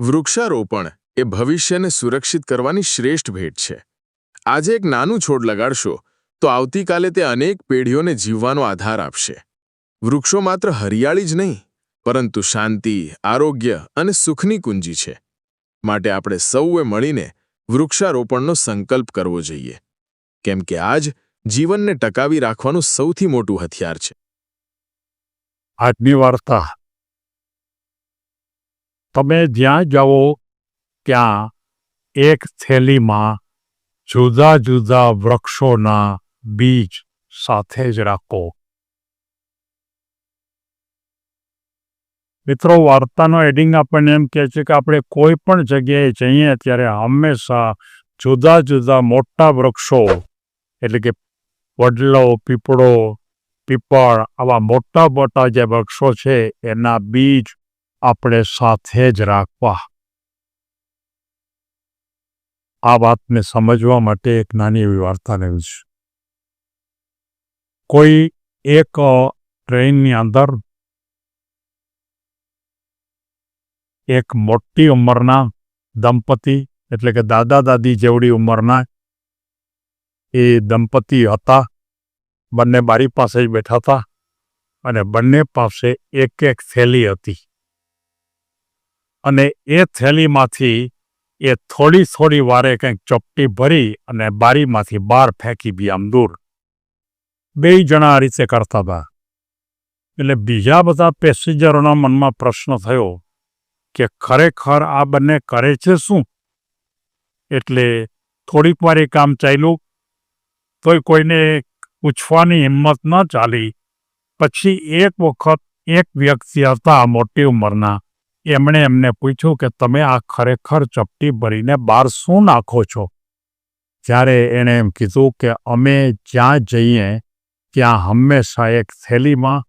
વૃક્ષારોપણ એ ભવિષ્યને સુરક્ષિત કરવાની શ્રેષ્ઠ ભેટ છે. આજે એક નાનું છોડ લગાડશો, તો આવતીકાલે તે અનેક પેઢીઓને જીવવાનો આધાર આપશે. વૃક્ષો માત્ર હરિયાળી જ નહીં, પરંતુ શાંતિ, આરોગ્ય અને સુખની કુંજી છે. માટે આપણે સૌએ મળીને વૃક્ષારોપણનો સંકલ્પ કરવો જોઈએ. કેમ કે આજ જીવનને ટકાવી રાખવાનું સૌથી મોટું હથિયાર છે. આજની વાર્તા તમે જ્યાં જાઓ ત્યાં એક થેલીમાં જુદા જુદા વૃક્ષોના બીજ સાથે જ રાખો. મિત્રો, વાર્તાનો એડિંગ આપણને એમ કહે છે કે આપણે કોઈ પણ જગ્યાએ જઈએ ત્યારે હંમેશા જુદા જુદા મોટા વૃક્ષો, એટલે કે વડલો, પીપળો, પીપળ, આવા મોટા મોટા જે વૃક્ષો છે, એના બીજ આપણે સાથે જ રાખવા. આ વાતને સમજવા માટે એક નાની એવી વાર્તા લેવી છે. કોઈ એક ટ્રેનની અંદર એક મોટી ઉંમરના દંપતી, એટલે કે દાદા દાદી જેવડી ઉંમરના એ દંપતી હતા. બંને બારી પાસે જ બેઠા હતા અને બંને પાસે એક એક થેલી હતી. અને એ થેલીમાંથી એ થોડી થોડી વારે કંઈક ચોપટી ભરી અને બારીમાંથી બહાર ફેંકી બી આમ દૂર. બે જણા આ રીતે કરતા હતા. એટલે બીજા બધા પેસેન્જરોના મનમાં પ્રશ્ન થયો કે ખરેખર આ બંને કરે છે શું? એટલે થોડીક વાર એ કામ ચાલ્યું, તોય કોઈને પૂછવાની હિંમત ન ચાલી. પછી એક વખત એક વ્યક્તિ હતા મોટી ઉંમરના એમણે એમને પૂછ્યું કે, તમે આ ખરેખર ચપટી ભરીને બહાર શું નાખો છો? જ્યારે એણે એમ કીધું કે, અમે જ્યાં જઈએ, ત્યાં હંમેશા એક થેલીમાં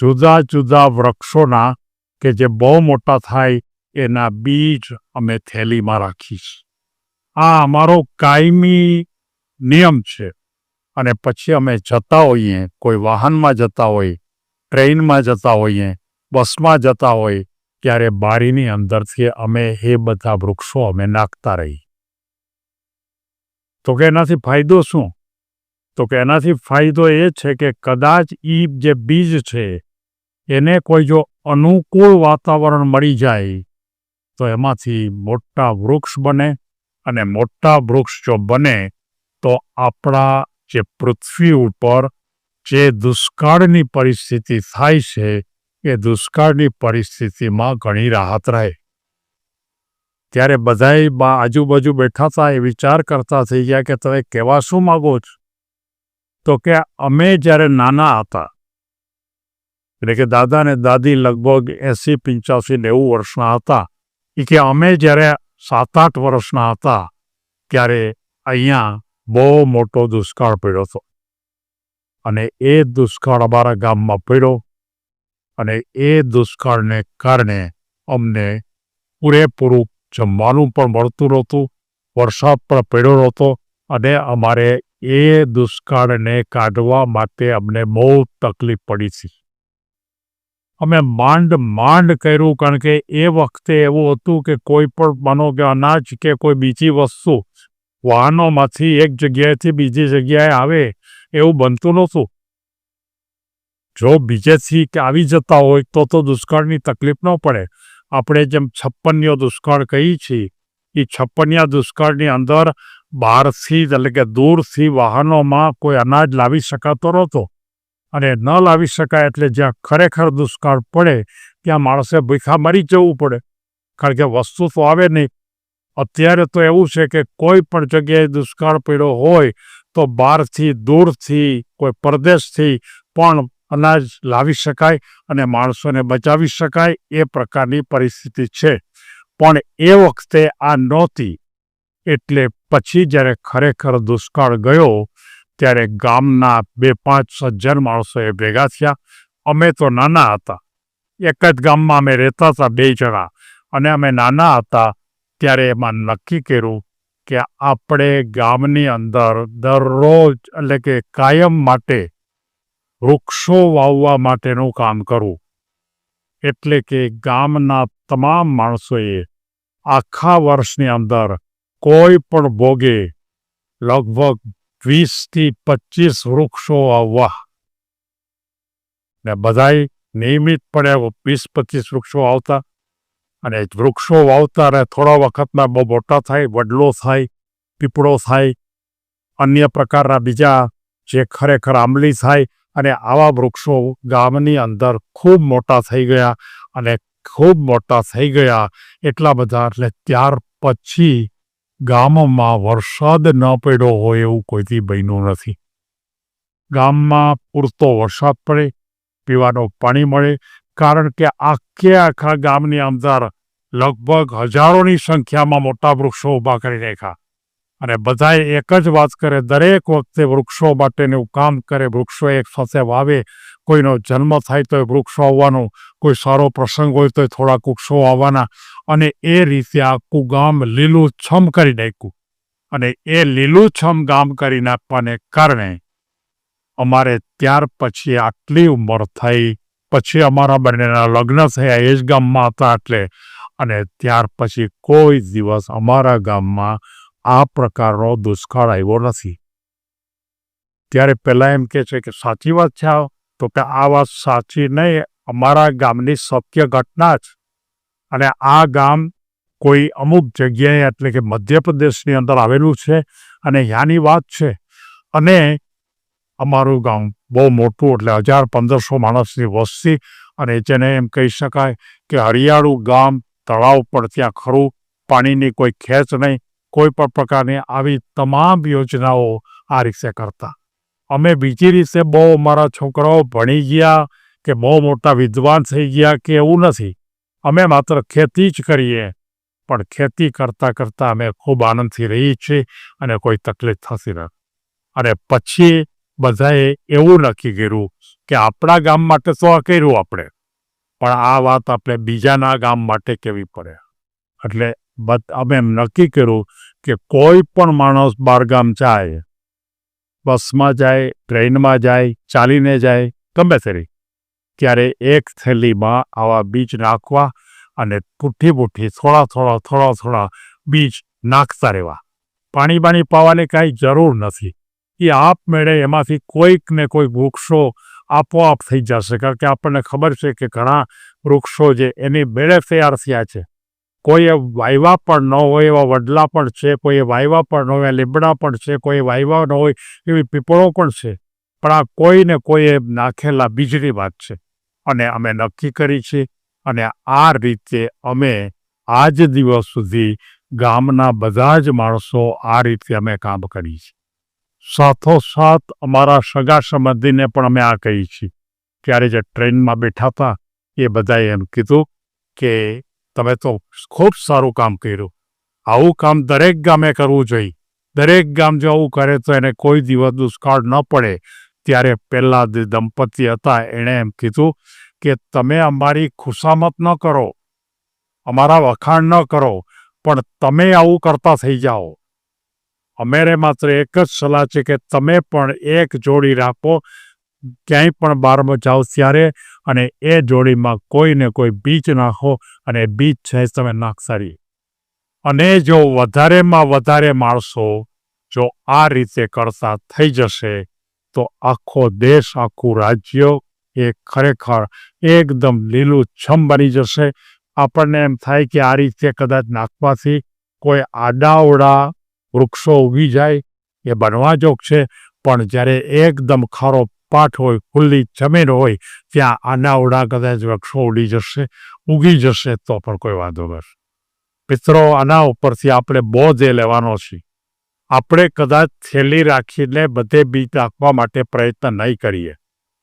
જુદા જુદા વૃક્ષોના કે જે બહુ મોટા થાય, એના બીજ અમે થેલીમાં રાખીશ. આ અમારો કાયમી નિયમ છે. અને પછી અમે જતા હોઈએ, કોઈ વાહનમાં જતા હોઈએ ટ્રેનમાં જતા હોઈએ, બસમાં જતા હોઈએ ત્યારે બારીની અંદરથી અમે એ બધા વૃક્ષો અમે નાખતા રહી. તો કે એનાથી ફાયદો શું? તો કે એનાથી ફાયદો એ છે કે કદાચ એ જે બીજ છે, એને કોઈ જો અનુકૂળ વાતાવરણ મળી જાય, તો એમાંથી મોટા વૃક્ષ બને અને મોટા વૃક્ષ જો બને, તો આપણા જે પૃથ્વી ઉપર જે દુષ્કાળની પરિસ્થિતિ થાય છે એ દુષ્કાળની પરિસ્થિતિમાં ઘણી રાહત રહે. ત્યારે બધાય બા આજુબાજુ બેઠા હતા એ વિચાર કરતા થઈ ગયા કે તમે કહેવા શું માગો છો? તો કે અમે જ્યારે નાના હતા, એટલે કે દાદા ને દાદી લગભગ એસી, પંચ્યાસી, નેવું વર્ષના હતા એ કે અમે જ્યારે સાત આઠ વર્ષના હતા, ત્યારે અહીંયા બહુ મોટો દુષ્કાળ પડ્યો હતો. અને એ દુષ્કાળ અમારા ગામમાં પડ્યો. અને એ દુષ્કાળને કારણે અમને પૂરેપૂરું જમવાનું પણ મળતું નહોતું, વરસાદ પણ પડ્યો નહોતો અને અમારે એ દુષ્કાળને કાઢવા માટે અમને બહુ તકલીફ પડી હતી અમે માંડ માંડ કર્યું કારણ કે એ વખતે એવું હતું કે કોઈ પણ માનો કે અનાજ કે કોઈ બીજી વસ્તુ વાહનોમાંથી એક જગ્યાએથી બીજી જગ્યાએ આવે એવું બનતું નહોતું. જો બીજેથી કે આવી જતા હોય તો તો દુષ્કાળની તકલીફ ન પડે. આપણે જેમ છપ્પનિયો દુષ્કાળ કહીએ છીએ એ છપ્પનિયા દુષ્કાળની અંદર બહારથી એટલે કે દૂરથી વાહનોમાં કોઈ અનાજ લાવી શકાતો નહોતો. અને ન લાવી શકાય એટલે જ્યાં ખરેખર દુષ્કાળ પડે, ત્યાં માણસે ભૂખા મરી જવું પડે. કારણ કે વસ્તુ તો આવે નહીં. અત્યારે તો એવું છે કે કોઈ પણ જગ્યાએ દુષ્કાળ પડ્યો હોય, તો બહારથી, દૂરથી, કોઈ પરદેશથી પણ અનાજ લાવી શકાય અને માણસોને બચાવી શકાય એ પ્રકારની પરિસ્થિતિ છે. પણ એ વખતે આ નહોતી. એટલે પછી જ્યારે ખરેખર દુષ્કાળ ગયો, ત્યારે ગામના બે પાંચ સજ્જન માણસોએ ભેગા થયા. અમે તો નાના હતા. એક જ ગામમાં અમે રહેતા હતા બે જણા. અને અમે નાના હતા ત્યારે એમાં નક્કી કર્યું કે આપણે ગામની અંદર દરરોજ એટલે કે કાયમ માટે વૃક્ષો વાવવા માટેનું કામ કરવું એટલે કે ગામના તમામ માણસોએ આખા વર્ષની અંદર કોઈ પણ ભોગે લગભગ વીસથી પચીસ વૃક્ષો આવવા ને બધાય નિયમિતપણે વીસ પચીસ વૃક્ષો આવતા અને વૃક્ષો વાવતા અને થોડા વખતમાં બહુ મોટા થાય, વડલો થાય, પીપળો થાય, અન્ય પ્રકારના બીજા જે ખરેખર આંબલી થાય અને આવા વૃક્ષો ગામની અંદર ખૂબ મોટા થઈ ગયા અને ખૂબ મોટા થઈ ગયા એટલા બધા એટલે ત્યાર પછી ગામમાં વરસાદ ન પડ્યો હોય એવું કોઈથી બન્યું નથી. ગામમાં પૂરતો વરસાદ પડે, પીવાનું પાણી મળે, કારણ કે આખે આખા ગામની અંદર લગભગ હજારોની સંખ્યામાં મોટા વૃક્ષો ઊભા કરી રાખ્યા અને બધાએ એક જ વાત કરે, દરેક વખતે વૃક્ષો માટેનું કામ કરે, વૃક્ષો એક સાથે વાવે. કોઈનો જન્મ થાય તો વૃક્ષો આવવાનું, કોઈ સારો પ્રસંગ હોય તો થોડાક વૃક્ષો આવવાના. અને એ રીતે આખું ગામ લીલુંછમ કરી નાખ્યું. અને એ લીલુંછમ ગામ કરી નાખવાને કારણે અમારે ત્યાર પછી આટલી ઉંમર થઈ. પછી અમારા બંનેના લગ્ન થયા, એ જ ગામમાં હતા એટલે. અને ત્યાર પછી કોઈ દિવસ અમારા ગામમાં આ પ્રકારનો દુષ્કાળ આવ્યો નથી. ત્યારે પહેલાં એમ કે છે કે સાચી વાત છે આ? તો કે આ વાત સાચી નહીં, અમારા ગામની સત્ય ઘટના જ. અને આ ગામ કોઈ અમુક જગ્યાએ એટલે કે મધ્યપ્રદેશની અંદર આવેલું છે અને યાની વાત છે. અને અમારું ગામ બહુ મોટું એટલે હજાર પંદરસો માણસની વસ્તી અને જેને એમ કહી શકાય કે હરિયાળું ગામ, તળાવ પર ત્યાં ખરું, પાણીની કોઈ ખેંચ નહીં. કોઈ પણ પ્રકારની આવી તમામ યોજનાઓ આ રીતે કરતા. અમે બીજી રીતે બહુ અમારા છોકરાઓ ભણી ગયા કે બહુ મોટા વિદ્વાન થઈ ગયા કે એવું નથી. અમે માત્ર ખેતી જ કરીએ, પણ ખેતી કરતાં કરતાં અમે ખૂબ આનંદથી રહીએ છીએ અને કોઈ તકલીફ થતી નથી. અને પછી બધાએ એવું નક્કી કર્યું કે આપણા ગામ માટે તો આ કર્યું આપણે, પણ આ વાત આપણે બીજાના ગામ માટે કેવી પડે? એટલે અમે નક્કી કર્યું કે કોઈ પણ માણસ બહારગામ જાય, બસમાં જાય, ટ્રેનમાં જાય, ચાલીને જાય, ગમે તે ત્યારે એક થેલીમાં આવા બીજ નાખવા અને પુઠ્ઠી પુઠ્ઠી થોડા થોડા થોડા થોડા બીજ નાખતા રહેવા. પાણી બાણી પાવાની કાંઈ જરૂર નથી. એ આપમેળે એમાંથી કોઈક ને કોઈક વૃક્ષો આપોઆપ થઈ જશે. કારણ કે આપણને ખબર છે કે ઘણા વૃક્ષો જે એની મેળે તૈયાર થયા છે. કોઈએ વાયવા પણ ન હોય, એવા વડલા પણ છે, કોઈએ વાયવા પણ ન હોય લીમડા પણ છે કોઈ વાયવા ન હોય, એવી પીપળો પણ છે. પણ આ કોઈને કોઈએ નાખેલા બીજની વાત છે. અને અમે નક્કી કરી છે અને આ રીતે અમે આજ દિવસ સુધી ગામના બધા જ માણસો આ રીતે અમે કામ કરી છે. સાથોસાથ અમારા સગા સંબંધીને પણ અમે આ કહી છીએ ત્યારે જે ટ્રેનમાં બેઠા હતા, એ બધાએ એમ કીધું કે તમે તો ખૂબ સારું કામ કર્યું. આવું કામ દરેક ગામે કરવું જોઈએ. દરેક ગામ જો આવું કરે તો એને કોઈ દિવસ દુષ્કાળ ન પડે. ત્યારે પહેલાં જે દંપતી હતા એણે એમ કીધું કે તમે અમારી ખુશામત ન કરો. અમારા વખાણ ન કરો, પણ તમે આવું કરતા થઈ જાઓ. અમારે માત્ર એક જ સલાહ છે કે તમે પણ એક જોડી રાખો ક્યાંય પણ બારમાં જાઓ ત્યારે અને એ જોડીમાં કોઈને કોઈ બીજ નાખો અને બીજ છે તમે નાખસારી. અને જો વધારેમાં વધારે માણસો જો આ રીતે કરતા થઈ જશે, તો આખો દેશ, આખું રાજ્ય એ ખરેખર એકદમ લીલું છમ બની જશે. આપણને એમ થાય કે આ રીતે કદાચ નાખવાથી કોઈ આડાવડા વૃક્ષો ઉગી જાય, એ બનવા જોગ છે, પણ જ્યારે એકદમ ખારો પાઠ હોય, ખુલ્લી જમીન હોય, ત્યાં આનાવડા કદાચ વૃક્ષો ઉડી જશે, ઉગી જશે, તો પણ કોઈ વાંધો નથી. મિત્રો, આના ઉપરથી આપણે બોધ એ લેવાનો છે. આપણે કદાચ થેલી રાખીને બધે બીજ નાખવા માટે પ્રયત્ન નહીં કરીએ,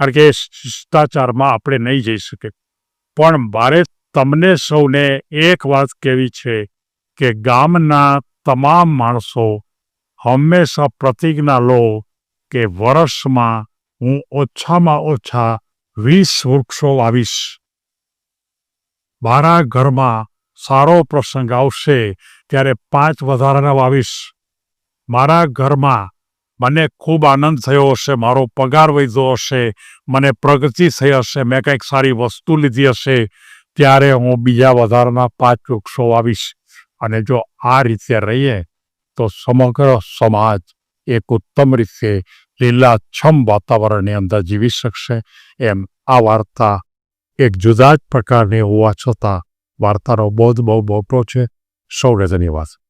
કારણ કે શિષ્ટાચારમાં આપણે નહીં જઈ શકીએ. પણ મારે તમને સૌને એક વાત કહેવી છે કે ગામના તમામ માણસો હંમેશા પ્રતિજ્ઞા લો કે વર્ષમાં હું ઓછામાં ઓછા વીસ વૃક્ષો વાવીશ મારા ઘરમાં સારો પ્રસંગ આવશે ત્યારે પાંચ વધારાના વાવીશ મારા ઘરમાં મને ખૂબ આનંદ થયો હશે મારો પગાર વધ્યો હશે મને પ્રગતિ થઈ હશે મેં કંઈક સારી વસ્તુ લીધી હશે ત્યારે હું બીજા વધારાના પાંચ વૃક્ષો વાવીશ અને જો આ રીતે રહીએ તો સમગ્ર સમાજ એક ઉત્તમ રીતે લીલાછમ વાતાવરણની અંદર જીવી શકશે. એમ આ વાર્તા એક જુદા જ પ્રકારની હોવા છતાં વાર્તાનો બોધ બહુ મોટો છે. સૌને ધન્યવાદ.